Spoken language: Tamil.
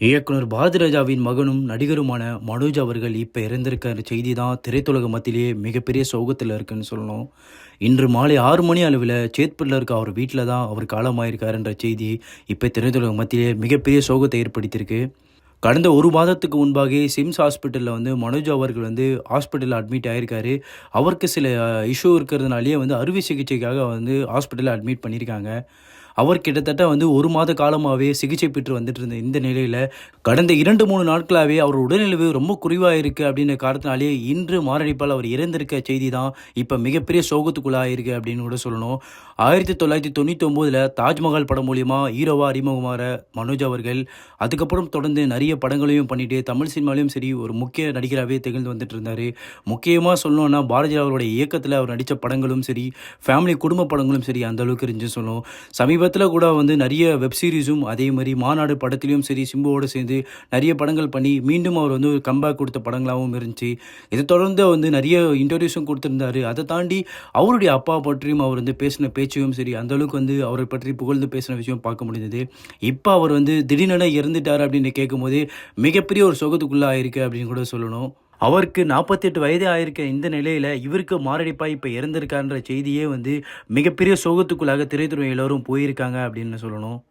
இயக்குனர் பாரதிராஜாவின் மகனும் நடிகருமான மனோஜ் அவர்கள் இப்போ இறந்திருக்கிற செய்தி தான் திரைத்துலக மத்தியிலேயே மிகப்பெரிய சோகத்தில் இருக்குன்னு சொல்லணும். இன்று மாலை ஆறு மணி அளவில் சேத்பூரில் இருக்க அவர் வீட்டில் தான் அவர் காலமாயிருக்காருன்ற செய்தி இப்போ திரைத்துலக மத்தியிலே மிகப்பெரிய சோகத்தை ஏற்படுத்தியிருக்கு. கடந்த ஒரு மாதத்துக்கு முன்பாக சிம்ஸ் ஹாஸ்பிட்டலில் வந்து மனோஜ் அவர்கள் வந்து ஹாஸ்பிட்டலில் அட்மிட் ஆகியிருக்காரு அவருக்கு சில இஷ்யூ இருக்கிறதுனாலேயே வந்து அறுவை சிகிச்சைக்காக வந்து ஹாஸ்பிட்டலில் அட்மிட் பண்ணியிருக்காங்க. அவர் கிட்டத்தட்ட வந்து ஒரு மாத காலமாகவே சிகிச்சை பெற்று வந்துட்டு இருந்த இந்த நிலையில் கடந்த இரண்டு மூணு நாட்களாகவே அவர் உடல்நிலை ரொம்ப குறைவாக இருக்குது அப்படின்ற காரணத்தினாலே இன்று மாரடைப்பால் அவர் இறந்திருக்க செய்தி தான் இப்போ மிகப்பெரிய சோகத்துக்குள்ளாயிருக்கு அப்படின்னு கூட சொல்லணும். ஆயிரத்தி தொள்ளாயிரத்தி தொண்ணூற்றி ஒம்போதில் தாஜ்மஹால் படம் மூலியமாக ஹீரோவாக அறிமுகமாற மனோஜ் அவர்கள் அதுக்கப்புறம் தொடர்ந்து நிறைய படங்களையும் பண்ணிட்டு தமிழ் சினிமாலையும் சரி ஒரு முக்கிய நடிகராகவே திகழ்ந்து வந்துட்டு இருந்தார். முக்கியமாக சொல்லணும்னா பாரதி அவருடைய இயக்கத்தில் அவர் நடித்த படங்களும் சரி ஃபேமிலி குடும்ப படங்களும் சரி அந்த அளவுக்கு இருந்துச்சு சொல்லணும். சமீப சமீபத்தில் கூட வந்து நிறைய வெப் சீரிஸும் அதே மாதிரி மாநாடு படத்துலையும் சரி சிம்புவோடு சேர்ந்து நிறைய படங்கள் பண்ணி மீண்டும் அவர் வந்து ஒரு கம்பேக் கொடுத்த படங்களாகவும் இருந்துச்சு. இதை தொடர்ந்து வந்து நிறைய இன்டர்வியூஸும் கொடுத்துருந்தாரு. அதை தாண்டி அவருடைய அப்பா பற்றியும் அவர் வந்து பேசின பேச்சையும் சரி அந்தளவுக்கு வந்து அவரை பற்றி புகழ்ந்து பேசின விஷயம் பார்க்க முடிஞ்சது இப்போ அவர் வந்து திடீரென இறந்துட்டார் அப்படின்னு கேட்கும்போது மிகப்பெரிய ஒரு சொகத்துக்குள்ளே ஆயிருக்கு அப்படின்னு கூட சொல்லணும். அவருக்கு நாற்பத்தெட்டு வயதே ஆயிருக்க இந்த நிலையில் இவருக்கு மாரடைப்பாக இப்போ இறந்திருக்கான்ற செய்தியே வந்து மிகப்பெரிய சோகத்துக்குள்ளாக திரைத்துறை எல்லோரும் போயிருக்காங்க அப்படின்னு சொல்லணும்.